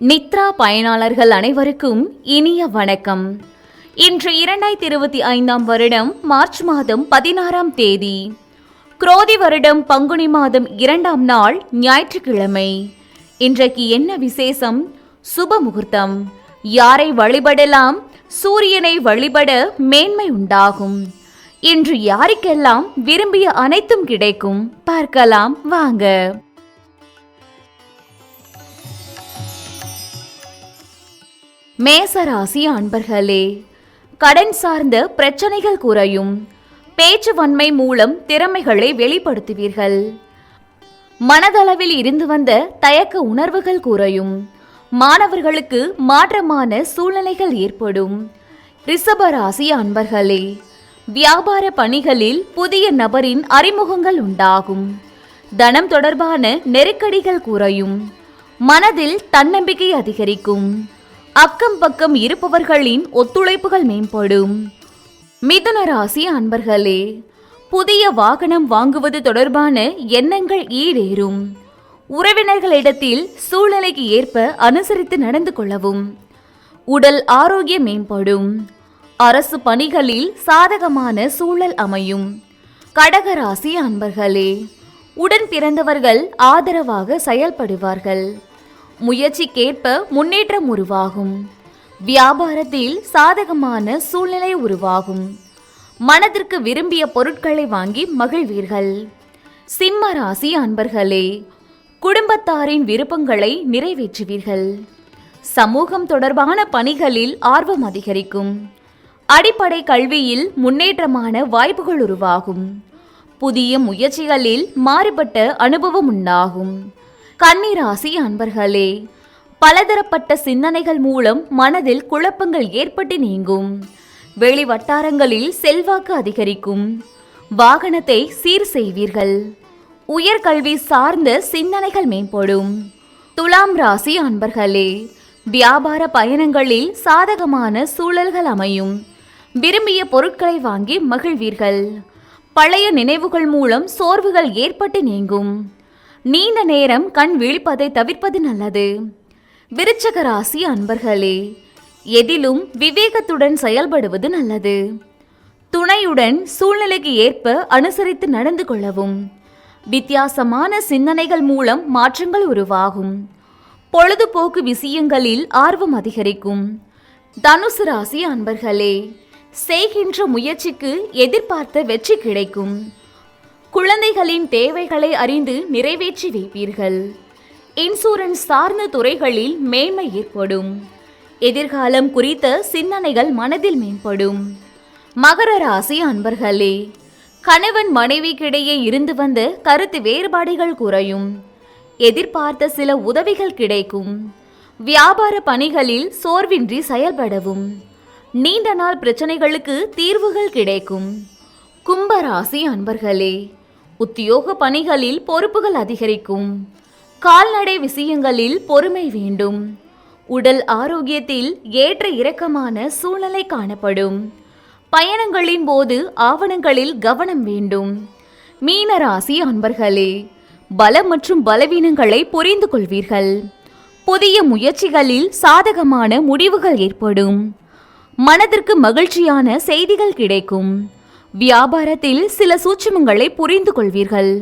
நித்ரா பயனாளர்கள் அனைவருக்கும் இனிய வணக்கம். இன்று இரண்டாயிரத்தி இருபத்தி ஐந்தாம் வருடம் மார்ச் மாதம் பதினாறாம் தேதி. குரோதி வருடம் பங்குனி மாதம் இரண்டாம் நாள் ஞாயிற்றுக்கிழமை. இன்றைக்கு என்ன விசேஷம்? சுப முகூர்த்தம். யாரை வழிபடலாம்? சூரியனை வழிபட மேன்மை உண்டாகும். இன்று யாருக்கெல்லாம் விரும்பிய அனைத்தும் கிடைக்கும்? பார்க்கலாம் வாங்க. மேசராசி அன்பர்களே கடன் சார்ந்த பிரச்சனைகள் குறையும். பேச்சு வன்மை மூலம் திறமைகளை வெளிப்படுத்துவீர்கள். மனதளவில் இருந்து வந்த தயக்க உணர்வுகள் குறையும். மாணவர்களுக்கு மாற்றமான சூழ்நிலைகள் ஏற்படும். ரிஷபராசி அன்பர்களே வியாபார பணிகளில் புதிய நபரின் அறிமுகங்கள் உண்டாகும். தனம் தொடர்பான நெருக்கடிகள் குறையும். மனதில் தன்னம்பிக்கை அதிகரிக்கும். அக்கம் பக்கம் இருப்பவர்களின் ஒத்துழைப்புகள் மேம்படும். மிதுன ராசி அன்பர்களே புதிய வாகனம் வாங்குவது தொடர்பான எண்ணங்கள் ஈடேறும். உறவினர்களிடத்தில் சூழ்நிலைக்கு ஏற்ப அனுசரித்து நடந்து கொள்ளவும். உடல் ஆரோக்கியம் மேம்படும். அரசு பணிகளில் சாதகமான சூழல் அமையும். கடகராசி அன்பர்களே உடன் பிறந்தவர்கள் ஆதரவாக செயல்படுவார்கள். முயற்சிக்கேற்ப முன்னேற்றம் உருவாகும். வியாபாரத்தில் சாதகமான சூழ்நிலை உருவாகும். மனதிற்கு விரும்பிய பொருட்களை வாங்கி மகிழ்வீர்கள். சிம்ம ராசி அன்பர்களே குடும்பத்தாரின் விருப்பங்களை நிறைவேற்றுவீர்கள். சமூகம் தொடர்பான பணிகளில் ஆர்வம் அதிகரிக்கும். அடிப்படை கல்வியில் முன்னேற்றமான வாய்ப்புகள் உருவாகும். புதிய முயற்சிகளில் மாறுபட்ட அனுபவம் உண்டாகும். கன்னிராசி அன்பர்களே பலதரப்பட்ட சிந்தனைகள் மூலம் மனதில் குழப்பங்கள் ஏற்பட்டு நீங்கும். வெளி வட்டாரங்களில் செல்வாக்கு அதிகரிக்கும். வாகனத்தை சீர் செய்வீர்கள். உயர்கல்வி சார்ந்த சிந்தனைகள் மேம்படும். துலாம் ராசி அன்பர்களே வியாபார பயணங்களில் சாதகமான சூழல்கள் அமையும். விரும்பிய பொருட்களை வாங்கி மகிழ்வீர்கள். பழைய நினைவுகள் மூலம் சோர்வுகள் ஏற்பட்டு நீங்கும். நீண்ட நேரம் கண் விழிப்பதை தவிர்ப்பது நல்லது. விருச்சக ராசி அன்பர்களே எதிலும் விவேகத்துடன் செயல்படுவது நல்லது. துணையுடன் சூழ்நிலைக்கு ஏற்ப அனுசரித்து நடந்து கொள்ளவும். வித்தியாசமான சிந்தனைகள் மூலம் மாற்றங்கள் உருவாகும். பொழுதுபோக்கு விஷயங்களில் ஆர்வம் அதிகரிக்கும். தனுசு ராசி அன்பர்களே செய்கின்ற முயற்சிக்கு எதிர்பார்த்த வெற்றி கிடைக்கும். குழந்தைகளின் தேவைகளை அறிந்து நிறைவேற்றி வைப்பீர்கள். இன்சூரன்ஸ் சார்ந்த துறைகளில் மேன்மை ஏற்படும். எதிர்காலம் குறித்த சிந்தனைகள் மனதில் மேம்படும். மகர ராசி அன்பர்களே கணவன் மனைவிக்கிடையே இருந்து வந்த கருத்து வேறுபாடுகள் குறையும். எதிர்பார்த்த சில உதவிகள் கிடைக்கும். வியாபார பணிகளில் சோர்வின்றி செயல்படவும். நீண்ட நாள் பிரச்சனைகளுக்கு தீர்வுகள் கிடைக்கும். கும்பராசி அன்பர்களே உத்தியோக பணிகளில் பொறுப்புகள் அதிகரிக்கும். கால்நடை விஷயங்களில் பொறுமை வேண்டும். உடல் ஆரோக்கியத்தில் ஏற்ற இறக்கமான சூழ்நிலை காணப்படும். பயணங்களின் போது ஆவணங்களில் கவனம் வேண்டும். மீனராசி அன்பர்களே பலம் மற்றும் பலவீனங்களை புரிந்து கொள்வீர்கள். புதிய முயற்சிகளில் சாதகமான முடிவுகள் ஏற்படும். மனதிற்கு மகிழ்ச்சியான செய்திகள் கிடைக்கும். வியாபாரத்தில் சில சூட்சமங்களை புரிந்து கொள்வீர்கள்